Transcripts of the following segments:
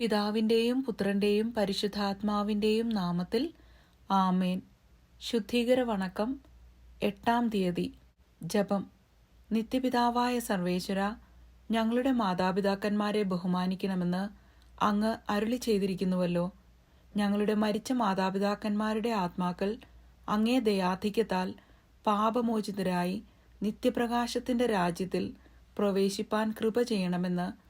പിതാവിന്റെയും പുത്രന്റെയും പരിശുദ്ധാത്മാവിന്റെയും നാമത്തിൽ ആമേൻ. ശുദ്ധീകര വണക്കം എട്ടാം തീയതി. ജപം. നിത്യപിതാവായ സർവേശ്വര ഞങ്ങളുടെ മാതാപിതാക്കന്മാരെ ബഹുമാനിക്കണമെന്ന് അങ്ങ് അരുളി ചെയ്തിരിക്കുന്നുവല്ലോ. ഞങ്ങളുടെ മരിച്ച മാതാപിതാക്കന്മാരുടെ ആത്മാക്കൾ അങ്ങേ ദയാധിക്യത്താൽ പാപമോചിതരായി നിത്യപ്രകാശത്തിന്റെ രാജ്യത്തിൽ പ്രവേശിപ്പാൻ കൃപ ചെയ്യണമെന്ന്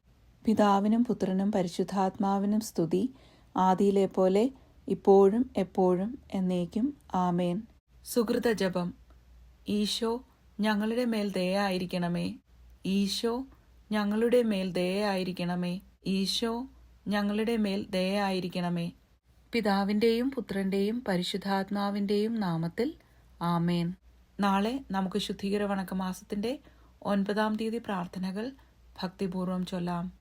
പിതാവിനും പുത്രനും പരിശുദ്ധാത്മാവിനും സ്തുതി. ആദിയിലെ പോലെ ഇപ്പോഴും എപ്പോഴും എന്നേക്കും. ആമേൻ. സുഹൃത ജപം. ഈശോ ഞങ്ങളുടെ മേൽ ദയായിരിക്കണമേ ഈശോ ഞങ്ങളുടെ മേൽ ദയായിരിക്കണമേ ഈശോ ഞങ്ങളുടെ മേൽ ദയായിരിക്കണമേ പിതാവിന്റെയും പുത്രന്റെയും പരിശുദ്ധാത്മാവിന്റെയും നാമത്തിൽ ആമേൻ. നാളെ നമുക്ക് ശുദ്ധീകര വണക്കമാസത്തിന്റെ ഒൻപതാം തീയതി പ്രാർത്ഥനകൾ ഭക്തിപൂർവം ചൊല്ലാം.